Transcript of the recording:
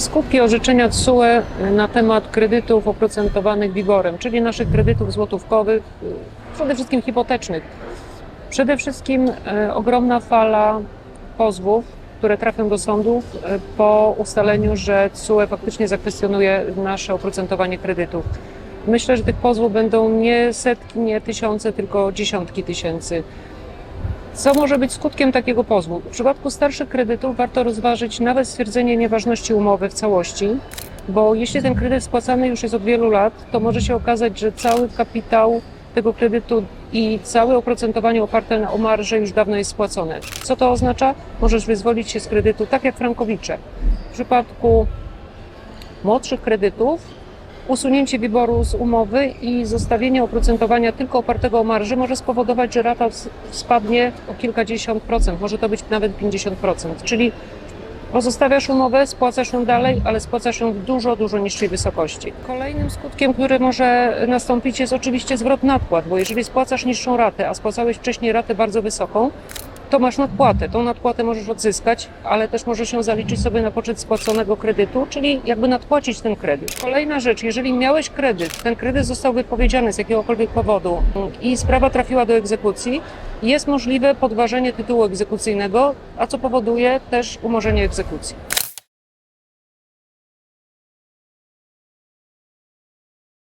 Skutki orzeczenia TSUE na temat kredytów oprocentowanych WIBOR-em, czyli naszych kredytów złotówkowych, y, przede wszystkim hipotecznych. Przede wszystkim e, ogromna fala pozwów, które trafią do sądów e, po ustaleniu, że TSUE faktycznie zakwestionuje nasze oprocentowanie kredytów. Myślę, że tych pozwów będą nie setki, nie tysiące, tylko dziesiątki tysięcy. Co może być skutkiem takiego pozwu? W przypadku starszych kredytów warto rozważyć nawet stwierdzenie nieważności umowy w całości, bo jeśli ten kredyt spłacany już jest od wielu lat, to może się okazać, że cały kapitał tego kredytu i całe oprocentowanie oparte na marże już dawno jest spłacone. Co to oznacza? Możesz wyzwolić się z kredytu tak jak frankowicze. W przypadku młodszych kredytów usunięcie wyboru z umowy i zostawienie oprocentowania tylko opartego o marży może spowodować, że rata spadnie o kilkadziesiąt procent, może to być nawet 50%. Czyli pozostawiasz umowę, spłacasz ją dalej, ale spłacasz ją w dużo, dużo niższej wysokości. Kolejnym skutkiem, który może nastąpić jest oczywiście zwrot nadpłat, bo jeżeli spłacasz niższą ratę, a spłacałeś wcześniej ratę bardzo wysoką, to masz nadpłatę. Tą nadpłatę możesz odzyskać, ale też możesz ją zaliczyć sobie na poczet spłaconego kredytu, czyli jakby nadpłacić ten kredyt. Kolejna rzecz, jeżeli miałeś kredyt, ten kredyt został wypowiedziany z jakiegokolwiek powodu i sprawa trafiła do egzekucji, jest możliwe podważenie tytułu egzekucyjnego, a co powoduje też umorzenie egzekucji.